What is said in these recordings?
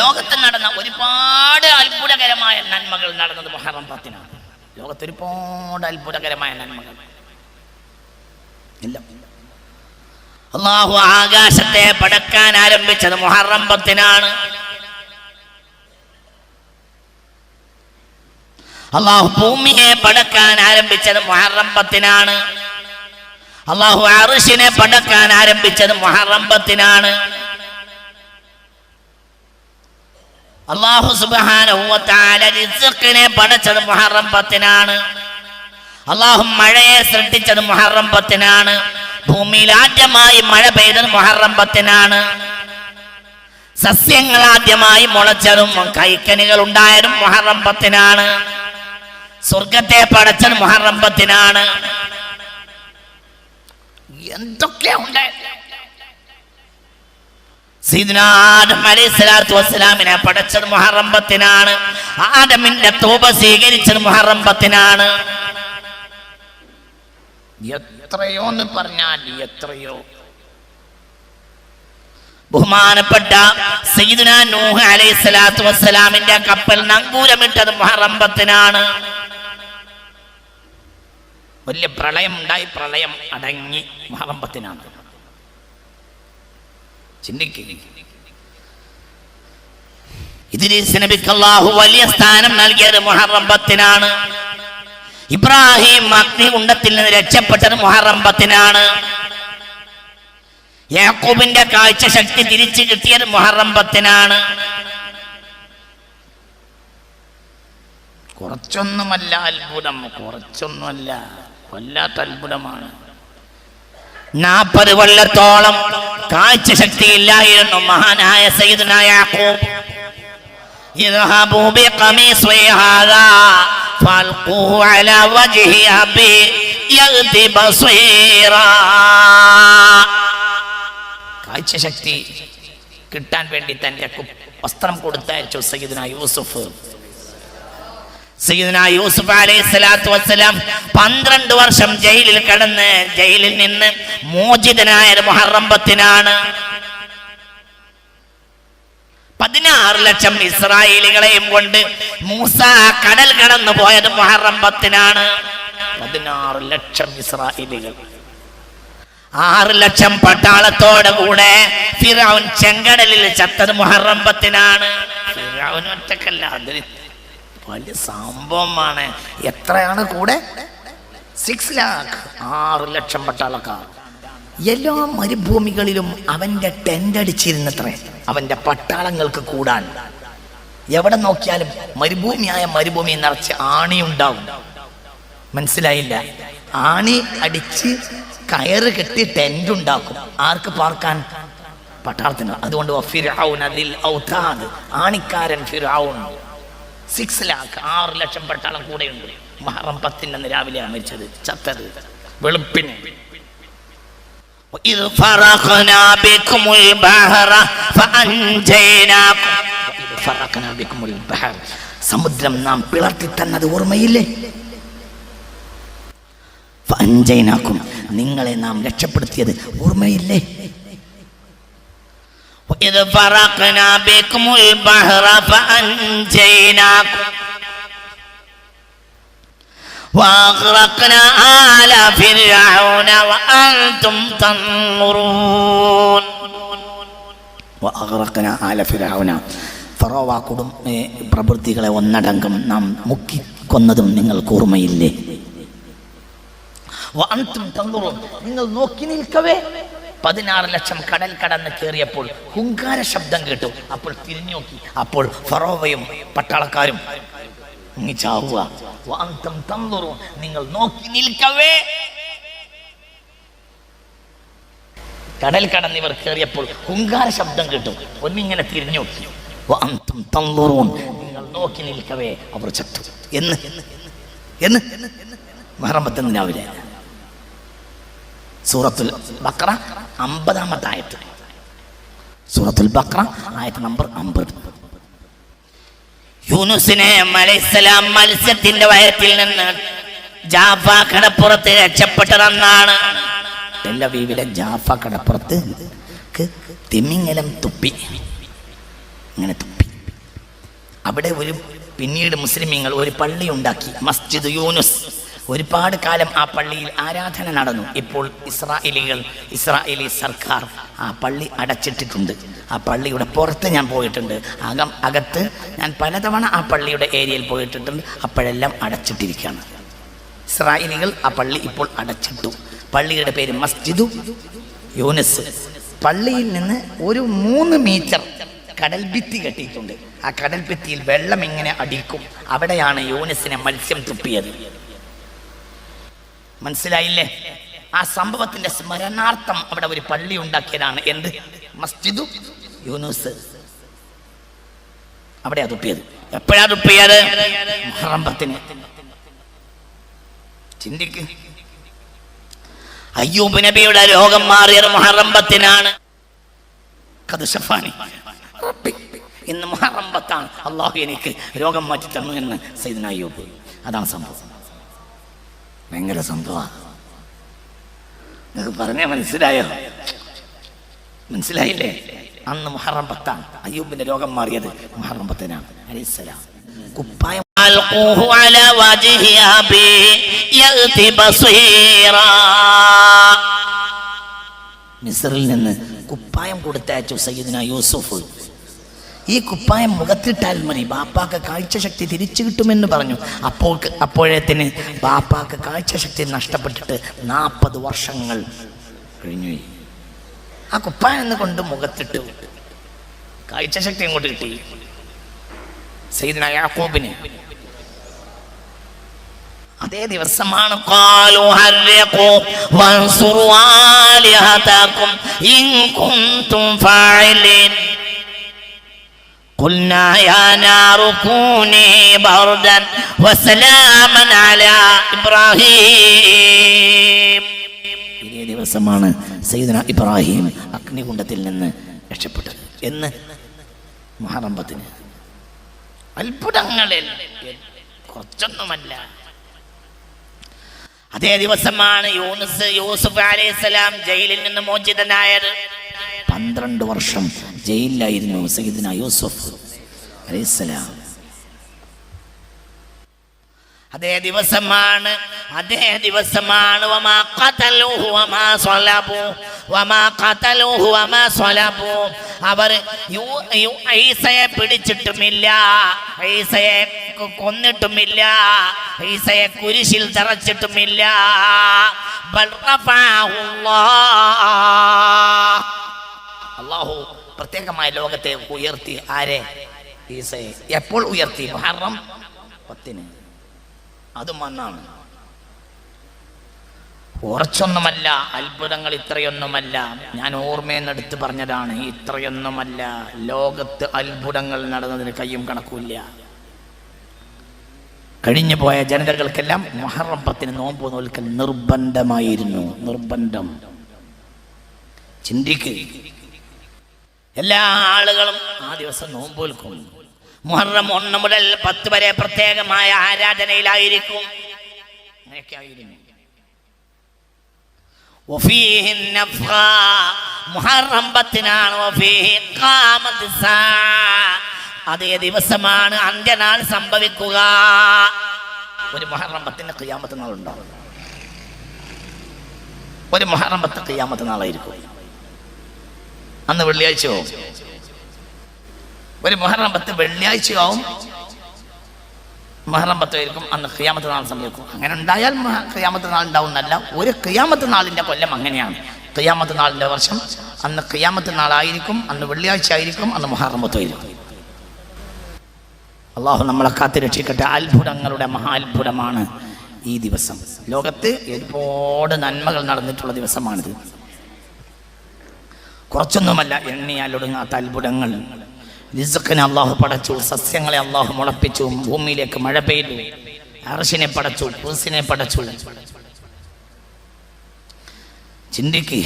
ലോകത്ത് നടന്ന ഒരുപാട് അത്ഭുതകരമായ നന്മകൾ നടന്നത് മുഹറം പത്തിനാണ്. ലോകത്ത് ഒരുപാട് അത്ഭുതകരമായ നന്മകൾ. എല്ലാം അള്ളാഹു ആകാശത്തെ പടക്കാൻ ആരംഭിച്ചത് മുഹറം പത്തിനാണ്. അള്ളാഹു ഭൂമിയെ പടക്കാൻ ആരംഭിച്ചത് മുഹറം പത്തിനാണ്. അള്ളാഹു അറിഷിനെ പടക്കാൻ ആരംഭിച്ചത് മുഹറം പത്തിനാണ്. അള്ളാഹു സുബാനെ പടച്ചത് മുഹറം പത്തിനാണ്. അള്ളാഹു മഴയെ സൃഷ്ടിച്ചത് മുഹറം ഭൂമിയിൽ ആദ്യമായി മഴ പെയ്തത് മുഹറം സസ്യങ്ങൾ ആദ്യമായി മുളച്ചതും കൈക്കനികൾ ഉണ്ടായതും മുഹറം സ്വർഗത്തെ പടച്ചത് മുഹറം എന്തൊക്കെയാ വസ്സലാമിനെ പഠിച്ചത് മുഹറം പത്തിനാണ് ആദമിന്റെ തോപ സ്വീകരിച്ചത് മുഹറം പത്തിനാണ് എത്രയോ എന്ന് പറഞ്ഞാൽ എത്രയോ. ബഹുമാനപ്പെട്ട സയ്യിദുന നൂഹ് അലൈഹിസ്സലാത്തു വസ്സലാമിന്റെ കപ്പൽ നങ്കൂരമിട്ടത് മുഹറം പത്തിനാണ് വലിയ പ്രളയം ഉണ്ടായി പ്രളയം അടങ്ങി മുഹറം പത്തിനാണ് ചിന്തിക്കുക ഇദ്രീസ് നബിക്ക് അല്ലാഹു വലിയ സ്ഥാനം നൽകിയത് മുഹറം പത്തിനാണ്. ഇബ്രാഹിം അഗ്നികുണ്ടത്തിൽ നിന്ന് രക്ഷപ്പെട്ടത് മുഹറം പത്തിനാണ്. യാക്കൂബിന്റെ കാഴ്ച ശക്തി തിരിച്ചു കിട്ടിയത് മുഹറം പത്തിനാണ്. കുറച്ചൊന്നുമല്ല അത്ഭുതം കുറച്ചൊന്നുമല്ല വല്ലാത്ത അത്ഭുതമാണ്. നാൽപ്പത് കൊല്ലത്തോളം കാഴ്ച ശക്തി ഇല്ലായിരുന്നു മഹാനായ സയ്യിദുന യാക്കൂബ് اذهبوا بقميصي هذا فالقوه على وجه ابي يغد بصيرا കാഴ്ച ശക്തി കിട്ടാൻ വേണ്ടി തന്റെ കു- വസ്ത്രം കൊടുത്തയച്ചു സയ്യിദുന യൂസുഫ് സയ്യിദുന യൂസുഫ് അലൈഹി സ്വലാത്തു വസ്സലാം പന്ത്രണ്ട് വർഷം ജയിലിൽ കടന്ന് ജയിലിൽ നിന്ന് മോചിതനായ മുഹറം പത്തിനാണ്. പതിനാറ് ലക്ഷം ഇസ്രായേലികളെയും കൊണ്ട് മൂസ കടൽ കടന്നു പോയത് മുഹറം പത്തിനാണ്. പതിനാറ് ലക്ഷം ഇസ്രായേലികൾ. ആറ് ലക്ഷം പട്ടാളത്തോടെ കൂടെ ഫിറൗൻ ചെങ്കടലിൽ ചത്തത് മുഹറം പത്തിനാണ്. ഫിറൗൻ ഒറ്റക്കല്ല വലിയ സംഭവമാണ്. എത്രയാണ് കൂടെ? സിക്സ് ലാക്ക് ആറ് ലക്ഷം പട്ടാളക്കാർ. എല്ലാ മരുഭൂമികളിലും അവന്റെ ടെന്റ് അടിച്ചിരുന്നത്രേ അവന്റെ പട്ടാളങ്ങൾക്ക് കൂടാൻ. എവിടെ നോക്കിയാലും മരുഭൂമിയായ മരുഭൂമി നിറച്ച് ആണി ഉണ്ടാവും. മനസ്സിലായില്ല? ആണി അടിച്ച് കയറ് കെട്ടി ടെന്റ് ഉണ്ടാക്കും. ആർക്ക് പാർക്കാൻ? പട്ടാളത്തിന്. അതുകൊണ്ട് ഫിർഔൻ അതിൽ ഔതാദ് ആണിക്കാരൻ ഫിർഔൻ സിക്സ് ലാക്ക് ആറ് ലക്ഷം പട്ടാളം കൂടെയുണ്ട് മഹറം പത്തിന് രാവിലെയാണ് മരിച്ചത് ചത്തത് വെളുപ്പിന് وإذ فرقنا بكم البحر فأنجيناكم وإذ فرقنا بكم البحر സമുദ്രം നാം പിളർത്തി തന്നത് ഓർമ്മയില്ലേ ഫഅൻജൈനാക്കും നിങ്ങളെ നാം രക്ഷപ്പെടുത്തിയത് ഓർമ്മയില്ലേ وإذ فرقنا بكم البحر فأنجيناكم وأغرقنا آل فرعون وأنتم تنظرون وأغرقنا آل فرعون ഫറോവ കുടും ഏ, പ്രവൃത്തികളെ ഒന്നടങ്കം നാം മുക്കിക്കൊന്നതും നിങ്ങൾക്ക് ഓർമ്മയില്ലേ വഅൻതും തൻദുറൂൻ. നിങ്ങൾ നോക്കി നിൽക്കവേ പതിനാറ് ലക്ഷം കടൽ കടന്ന് കയറിയപ്പോൾ ഹുങ്കാര ശബ്ദം കേട്ടു. അപ്പോൾ തിരിഞ്ഞു നോക്കി അപ്പോൾ ഫറോവയും പട്ടാളക്കാരും. നിങ്ങൾ നോക്കി നിൽക്കവേ. കടൽ കടന്ന് ഇവർ കയറിയപ്പോൾ ഹുങ്കാര ശബ്ദം കേട്ടു. ഒന്നിങ്ങനെ തിരിഞ്ഞു നോക്കി. നിങ്ങൾ നോക്കി നിൽക്കവേ. അവർ ചത്തു. എന്ന് എന്ന് എന്ന് മഹറമ്പത്തെന്ന് രാവിലെ സൂറത്തുൽ ബക്ര അമ്പതാമത്തെ ആയത്ത് സൂറത്തുൽ ബക്ര ആയത്ത് നമ്പർ അമ്പത്. യൂനുസിനെ മലൈസലാം മത്സ്യത്തിന്റെ വയറ്റിൽ നിന്ന് ജാഫ കടപ്പുറത്ത് രക്ഷപ്പെട്ടതെന്നാണ്. ടെല്ലവീവിലെ ജാഫ കടപ്പുറത്ത് തിമിങ്ങലം തുപ്പി. ഇങ്ങനെ തുപ്പി. അവിടെ ഒരു പിന്നീട് മുസ്ലിമീങ്ങൾ ഒരു പള്ളി ഉണ്ടാക്കി. മസ്ജിദ് യൂനുസ്. ഒരുപാട് കാലം ആ പള്ളിയിൽ ആരാധന നടന്നു. ഇപ്പോൾ ഇസ്രായേലികൾ ഇസ്രായേലി സർക്കാർ ആ പള്ളി അടച്ചിട്ടിട്ടുണ്ട്. ആ പള്ളിയുടെ പുറത്ത് ഞാൻ പോയിട്ടുണ്ട്. അകം അകത്ത് ഞാൻ പലതവണ ആ പള്ളിയുടെ ഏരിയയിൽ പോയിട്ടുണ്ട്. അപ്പോഴെല്ലാം അടച്ചിട്ടിരിക്കുകയാണ്. ഇസ്രായേലികൾ ആ പള്ളി ഇപ്പോൾ അടച്ചിട്ടു. പള്ളിയുടെ പേര് മസ്ജിദു യൂനസ്. പള്ളിയിൽ നിന്ന് ഒരു മൂന്ന് മീറ്റർ കടൽ ഭിത്തി കെട്ടിയിട്ടുണ്ട്. ആ കടൽ ഭിത്തിയിൽ വെള്ളം ഇങ്ങനെ അടിക്കും. അവിടെയാണ് യൂനസിനെ മത്സ്യം തുപ്പിയത്. മനസ്സിലായില്ലേ? ആ സംഭവത്തിന്റെ സ്മരണാർത്ഥം അവിടെ ഒരു പള്ളി ഉണ്ടാക്കിയതാണ്. എന്ത്? മസ്ജിദു യൂനുസ്. അവിടെയാ തുപ്പിയത് എപ്പോഴാ തുപ്പിയത് മുഹറം പത്തിന് ചിന്തിക്ക്. അയ്യൂബ് നബിയുടെ രോഗം മാറിയത് മുഹറം പത്തിനാണ് കത് ഷഫാനി റബ്ബി, ഇന്ന് മുഹറം പത്താണ് അള്ളാഹു എനിക്ക് രോഗം മാറ്റി തന്നു എന്ന് സൈദന അയ്യൂബ്. അതാണ് സംഭവം. ഭയങ്കര സംഭവമാണ് നിങ്ങൾക്ക് പറഞ്ഞേ മനസ്സിലായോ? മനസ്സിലായില്ലേ? അന്ന് മഹറം പത്താം. അയ്യൂബിന്റെ രോഗം മാറിയത് മഹറം പത്തനാണ്. അലിസ്സലാം കുപ്പായം മിസറിൽ നിന്ന് കുപ്പായം കൊടുത്തയച്ചു സയ്യിദിന യൂസുഫ്. ഈ കുപ്പായം മുഖത്തിട്ടാൽ മതി. ബാപ്പാക്ക് കാഴ്ചശക്തി തിരിച്ചു കിട്ടുമെന്ന് പറഞ്ഞു. അപ്പോൾ അപ്പോഴത്തിന് ബാപ്പാക്ക് കാഴ്ചശക്തി നഷ്ടപ്പെട്ടിട്ട് നാൽപ്പത് വർഷങ്ങൾ കഴിഞ്ഞുപോയി ആ കുപ്പായം കൊണ്ട് മുഖത്തിട്ട്. കാഴ്ചശക്തി അങ്ങോട്ട് കിട്ടി? സൈദിന അതേ ദിവസമാണ് കാലു قلنا يا نار كوني بردا وسلاما على إبراهيم ഇതേ ദിവസമാണ് സയ്യിദന ഇബ്രാഹിം അഗ്നികുണ്ഡത്തിൽ നിന്ന് രക്ഷപ്പെട്ടത് എന്ന് മുഹറമ്പത്തിന് അത്ഭുതങ്ങളിൽ കുറച്ചൊന്നുമല്ല അതേ ദിവസമാണ് യൂനുസ് യൂസുഫ് അലൈഹിസ്സലാം ജയിലിൽ നിന്ന് മോചിതനായത് പന്ത്രണ്ട് വർഷം ജയിലിലായിരുന്നു സഹിദിന യൂസഫ് അലൈഹിസ്സലാം അതേ ദിവസമാണ് അതേ ദിവസമാണ്. അവർ ഈസയെ പിടിച്ചിട്ടുമില്ല ഈസയെ കൊന്നിട്ടുമില്ല ഈസയെ കുരിശിൽ തറച്ചിട്ടുമില്ല. അള്ളാഹു പ്രത്യേകമായ ലോകത്തെ ഉയർത്തി ആരെ? ഈസയെ. എപ്പോൾ ഉയർത്തി? മുഹറം പത്തിന്. അതും അന്നാണ് കുറച്ചൊന്നുമല്ല അത്ഭുതങ്ങൾ ഇത്രയൊന്നുമല്ല. ഞാൻ ഓർമ്മയെന്നെടുത്ത് പറഞ്ഞതാണ് ഇത്രയൊന്നുമല്ല. ലോകത്ത് അത്ഭുതങ്ങൾ നടന്നതിന് കയ്യും കണക്കുമില്ല. കഴിഞ്ഞു പോയ ജനതകൾക്കെല്ലാം മൊഹറം പത്തിന് നോമ്പ് നോൽക്കൽ നിർബന്ധമായിരുന്നു. നിർബന്ധം. ചിന്തിക്ക്. എല്ലാ ആളുകളും ആ ദിവസം നോമ്പോൽക്കും. മുഹറം ഒന്ന് മുതൽ പത്ത് വരെ പ്രത്യേകമായ ആരാധനയിലായിരിക്കും. അങ്ങനെയൊക്കെ മുഹറം അതേ ദിവസമാണ് അന്ത്യനാൾ സംഭവിക്കുക. ഒരു മുഹറം പത്തിന് ക്രിയാമത്ത് നാളുണ്ടാവും. ഒരു മുഹറം പത്ത് നാളായിരിക്കും. അന്ന് വെള്ളിയാഴ്ചയാവും ഒരു മൊഹറം പത്ത് വെള്ളിയാഴ്ചയാവും മുഹറം പത്ത് ആയിരിക്കും അന്ന് ഖിയാമത്ത് നാൾ സംഭവിക്കും അങ്ങനെ ഉണ്ടായാൽ ഖിയാമത്ത് നാൾ ഉണ്ടാവുന്നല്ല. ഒരു ഖിയാമത്ത് നാളിന്റെ കൊല്ലം അങ്ങനെയാണ്. ഖിയാമത്ത് നാളിന്റെ വർഷം അന്ന് ഖിയാമത്ത് നാളായിരിക്കും അന്ന് വെള്ളിയാഴ്ച ആയിരിക്കും അന്ന് മൊഹറം പത്ത് ആയിരിക്കും. അള്ളാഹു നമ്മളെ കാത്തു രക്ഷിക്കട്ടെ. അത്ഭുതങ്ങളുടെ മഹാത്ഭുതമാണ് ഈ ദിവസം. ലോകത്ത് ഒരുപാട് നന്മകൾ നടന്നിട്ടുള്ള ദിവസമാണിത്. കുറച്ചൊന്നുമല്ല എണ്ണിയാലൊടുങ്ങാത്ത അത്ഭുതങ്ങൾ. റിസക്കിനെ അള്ളാഹു പടച്ചു സസ്യങ്ങളെ അള്ളാഹു മുളപ്പിച്ചു ഭൂമിയിലേക്ക് മഴ പെയ്തു അറശിനെ പടച്ചു കുസിനെ പടച്ചു. ചിന്തിക്കുക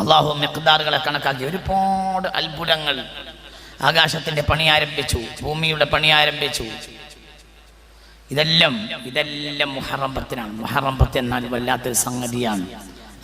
അള്ളാഹു മിക്താറുകളെ കണക്കാക്കി ഒരുപാട് അത്ഭുതങ്ങൾ ആകാശത്തിന്റെ പണി ആരംഭിച്ചു ഭൂമിയുടെ പണി ആരംഭിച്ചു. ഇതെല്ലാം ഇതെല്ലാം മുഹറംബത്തിനാണ് മുഹറംബത്ത് എന്നാൽ വല്ലാത്തൊരു സംഗതിയാണ്.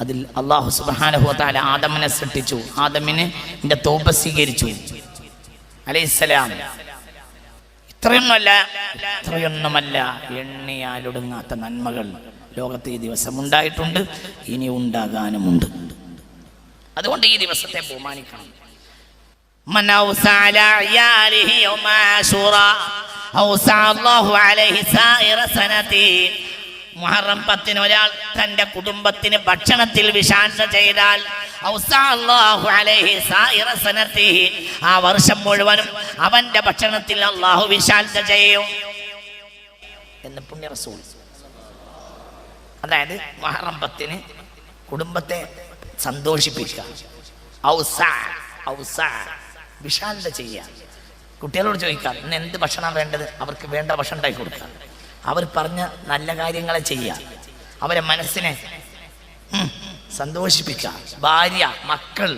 അതിൽ അള്ളാഹു സുബാനഹുത്താല ആദമിനെ സൃഷ്ടിച്ചു ആദമിനെ എൻ്റെ തോപ സ്വീകരിച്ചു അലൈഹിസ്സലാം ഇത്രയൊന്നുമല്ല ഇത്രയൊന്നുമല്ല എണ്ണിയാലൊടുങ്ങാത്ത നന്മകൾ ലോകത്ത് ഈ ദിവസം ഉണ്ടായിട്ടുണ്ട് ഇനി ഉണ്ടാകാനുമുണ്ട് അതുകൊണ്ട് ഈ ദിവസത്തെ ബഹുമാനിക്കണം من أوسع على عياله يوم عاشوراء أوسع الله عليه سائر سنته മുഹറം പത്തിന് ഒരാൾ തന്റെ കുടുംബത്തിന് ഭക്ഷണത്തിൽ വിശാംസ ചെയ്താൽ. ആ വർഷം മുഴുവനും അവന്റെ ഭക്ഷണത്തിൽ അള്ളാഹു വിശാന്ത ചെയ്യും. എന്ന് പുണ്യ റസൂൽ. അതായത് മഹറം പത്തിന് കുടുംബത്തെ സന്തോഷിപ്പിക്കുക. വിശാലത ചെയ്യുക. കുട്ടികളോട് ചോദിക്കാം ഇന്ന് എന്ത് ഭക്ഷണം വേണ്ടത്? അവർക്ക് വേണ്ട ഭക്ഷണം ഉണ്ടാക്കി കൊടുക്കുക. അവർ പറഞ്ഞ നല്ല കാര്യങ്ങളെ ചെയ്യുക അവരെ മനസ്സിനെ സന്തോഷിപ്പിക്കുക. ഭാര്യ മക്കൾ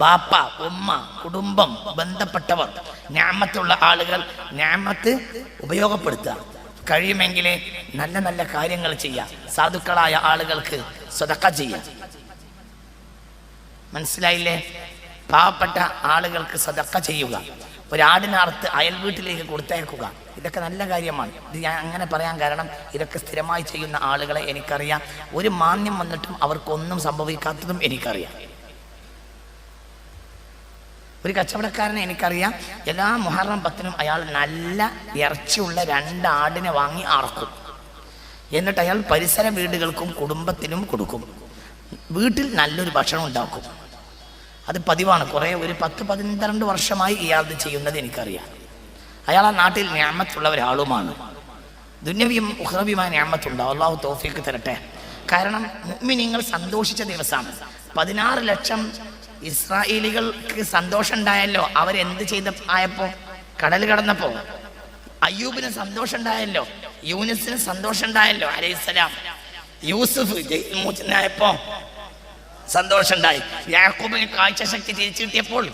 ബാപ്പ ഉമ്മ കുടുംബം ബന്ധപ്പെട്ടവർ ഞാമത്തുള്ള ആളുകൾ ഞാമത്ത് ഉപയോഗപ്പെടുത്തുക. കഴിയുമെങ്കിൽ നല്ല നല്ല കാര്യങ്ങൾ ചെയ്യുക സാധുക്കളായ ആളുകൾക്ക് സ്വതക്ക ചെയ്യുക മനസ്സിലായില്ലേ? പാവപ്പെട്ട ആളുകൾക്ക് സ്വതക്ക ചെയ്യുക. ഒരാടിനറുത്ത് അയൽ വീട്ടിലേക്ക് കൊടുത്തയക്കുക ഇതൊക്കെ നല്ല കാര്യമാണ്. ഇത് ഞാൻ അങ്ങനെ പറയാൻ കാരണം ഇതൊക്കെ സ്ഥിരമായി ചെയ്യുന്ന ആളുകളെ എനിക്കറിയാം. ഒരു മാന്യം വന്നിട്ടും അവർക്കൊന്നും സംഭവിക്കാത്തതും എനിക്കറിയാം. ഒരു കച്ചവടക്കാരനെ എനിക്കറിയാം. എല്ലാ മുഹറം പത്തിനും അയാൾ നല്ല ഇറച്ചിയുള്ള രണ്ട് ആടിനെ വാങ്ങി അറക്കും. എന്നിട്ട് അയാൾ പരിസര വീടുകൾക്കും കുടുംബത്തിനും കൊടുക്കും. വീട്ടിൽ നല്ലൊരു ഭക്ഷണം ഉണ്ടാക്കും. അത് പതിവാണ്. കുറേ ഒരു പത്ത് പന്ത്രണ്ട് വർഷമായി ഇയാൾ ചെയ്യുന്നത് എനിക്കറിയാം. അയാൾ ആ നാട്ടിൽ ഞാമത്തുള്ള ഒരാളുമാണ് ദുന്യവിയും ഉഹ്റവിയുമായ ഞാമത്തുണ്ടാവും അള്ളാഹു തോഫിക്ക് തരട്ടെ. കാരണം മുഅ്മിനീങ്ങൾ സന്തോഷിച്ച ദിവസമാണ് പതിനാറ് ലക്ഷം ഇസ്രായേലികൾക്ക് സന്തോഷം ഉണ്ടായല്ലോ അവരെന്ത് ചെയ്ത ആയപ്പോ? കടൽ കടന്നപ്പോ. അയ്യൂബിന് സന്തോഷം ഉണ്ടായല്ലോ യൂനിസിന് സന്തോഷം ഉണ്ടായല്ലോ അലൈഹിസ്സലാം യൂസുഫ് ജയിൽ മോചനായപ്പോ സന്തോഷമുണ്ടായി. യാക്കൂബിന് കാഴ്ച ശക്തി തിരിച്ചു കിട്ടിയപ്പോൾ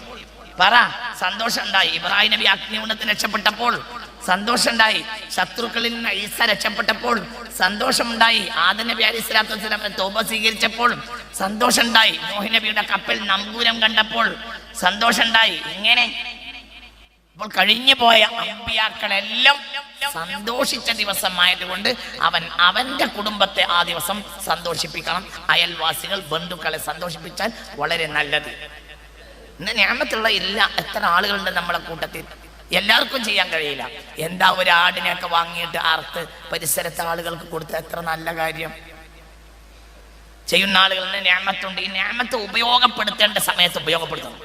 പറ. സന്തോഷമുണ്ടായി. ഇബ്രാഹിം നബി അഗ്നികുണ്ടത്തിന് രക്ഷപ്പെട്ടപ്പോൾ സന്തോഷമുണ്ടായി. ശത്രുക്കളിൽ നിന്ന് ഈസ രക്ഷപ്പെട്ടപ്പോൾ സന്തോഷമുണ്ടായി. ആദ നബി അലി സ്വലാത്തു വസ്സലാമിനെ തോപ സ്വീകരിച്ചപ്പോൾ സന്തോഷമുണ്ടായി. മോഹി നബിയുടെ കപ്പൽ നമ്പൂരം കണ്ടപ്പോൾ സന്തോഷമുണ്ടായി. ഇങ്ങനെ അപ്പോൾ കഴിഞ്ഞു പോയ അമ്പിയാക്കളെല്ലാം സന്തോഷിച്ച ദിവസമായതുകൊണ്ട് അവൻ അവന്റെ കുടുംബത്തെ ആ ദിവസം സന്തോഷിപ്പിക്കണം. അയൽവാസികൾ ബന്ധുക്കളെ സന്തോഷിപ്പിച്ചാൽ വളരെ നല്ലത്. ഇന്ന് ഞാമത്തുള്ള ഇല്ല എത്ര ആളുകളുണ്ട് നമ്മളെ കൂട്ടത്തിൽ? എല്ലാവർക്കും ചെയ്യാൻ കഴിയില്ല. എന്താ ഒരു ആടിനെയൊക്കെ വാങ്ങിയിട്ട് അറുത്ത് പരിസരത്തെ ആളുകൾക്ക് കൊടുത്ത എത്ര നല്ല കാര്യം? ചെയ്യുന്ന ആളുകളിന് ഞാമത്തുണ്ട്. ഈ ഞാമത്ത് ഉപയോഗപ്പെടുത്തേണ്ട സമയത്ത് ഉപയോഗപ്പെടുത്തണം.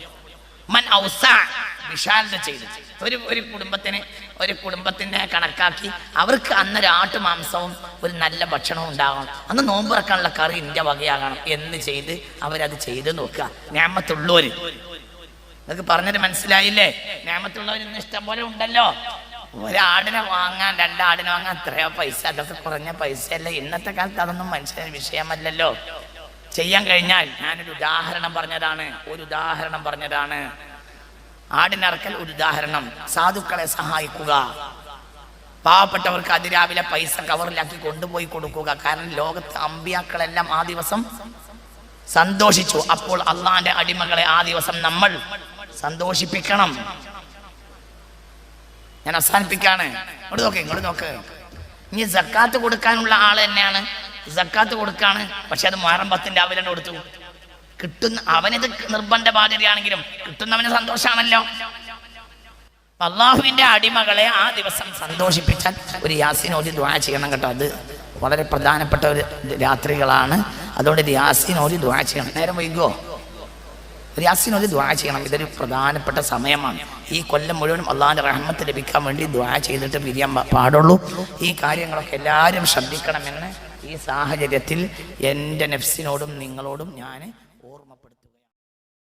മൻ ഔസാൻ വിശാലത ചെയ്ത്. ഒരു ഒരു കുടുംബത്തിന് ഒരു കുടുംബത്തിനെ കണക്കാക്കി അവർക്ക് അന്നൊരു ആട്ടു മാംസവും ഒരു നല്ല ഭക്ഷണവും ഉണ്ടാകണം. അന്ന് നോമ്പുറക്കാനുള്ള കറി ഇന്ത്യ വകയാകണം. എന്ന് ചെയ്ത്? അവരത് ചെയ്ത് നോക്കുക. ഞാമത്തുള്ളവര്. നിങ്ങൾക്ക് പറഞ്ഞത് മനസ്സിലായില്ലേ? ഞാമത്തുള്ളവർ ഇന്ന് ഇഷ്ടം പോലെ ഉണ്ടല്ലോ. ഒരാടിനെ വാങ്ങാൻ രണ്ടാടിനെ വാങ്ങാൻ എത്രയോ പൈസ അതൊക്കെ കുറഞ്ഞ പൈസയല്ല. ഇന്നത്തെ കാലത്ത് അതൊന്നും മനുഷ്യന് വിഷയമല്ലല്ലോ. ചെയ്യാൻ കഴിഞ്ഞാൽ ഞാനൊരു ഉദാഹരണം പറഞ്ഞതാണ് ഒരു ഉദാഹരണം പറഞ്ഞതാണ്. ആടിനിറക്കൽ ഒരു ഉദാഹരണം. സാധുക്കളെ സഹായിക്കുക. പാവപ്പെട്ടവർക്ക് അതിരാവിലെ പൈസ കവറിലാക്കി കൊണ്ടുപോയി കൊടുക്കുക. കാരണം ലോകത്തെ അമ്പിയാക്കളെല്ലാം ആ ദിവസം സന്തോഷിച്ചു. അപ്പോൾ അള്ളാന്റെ അടിമകളെ ആ ദിവസം നമ്മൾ സന്തോഷിപ്പിക്കണം. ഞാൻ അവസാനിപ്പിക്കാണ്. ഇങ്ങോട്ട് നോക്ക് ഇങ്ങോട്ട് നോക്ക്. ഇനി സക്കാത്ത് കൊടുക്കാനുള്ള ആൾ തന്നെയാണ്. സക്കാത്ത് കൊടുക്കാണ് പക്ഷെ അത് മാറം പത്തിന് രാവിലെ കൊടുത്തു. കിട്ടുന്ന അവനത് നിർബന്ധ ബാധ്യതയാണെങ്കിലും കിട്ടുന്നവന് സന്തോഷമാണല്ലോ അള്ളാഹുവിന്റെ അടിമകളെ ആ ദിവസം സന്തോഷിപ്പിച്ചാൽ ഒരു യാസിനോദി ദ്വാ ചെയ്യണം കേട്ടോ അത്. വളരെ പ്രധാനപ്പെട്ട ഒരു രാത്രികളാണ്. അതുകൊണ്ട് ഇത് യാസിനോദി ദ്വാ ചെയ്യണം. നേരം വൈകുമോ ഒരു യാസിനോദി ദ്വാ ചെയ്യണം. ഇതൊരു പ്രധാനപ്പെട്ട സമയമാണ്. ഈ കൊല്ലം മുഴുവനും അള്ളാഹിന്റെ റഹ്മത്ത് ലഭിക്കാൻ വേണ്ടി ദ്വാ ചെയ്തിട്ട് പിരിയാൻ പാടുള്ളൂ. ഈ കാര്യങ്ങളൊക്കെ എല്ലാവരും ശ്രദ്ധിക്കണമെന്ന് ഈ സാഹചര്യത്തിൽ എന്റെ നെഫ്സിനോടും നിങ്ങളോടും ഞാൻ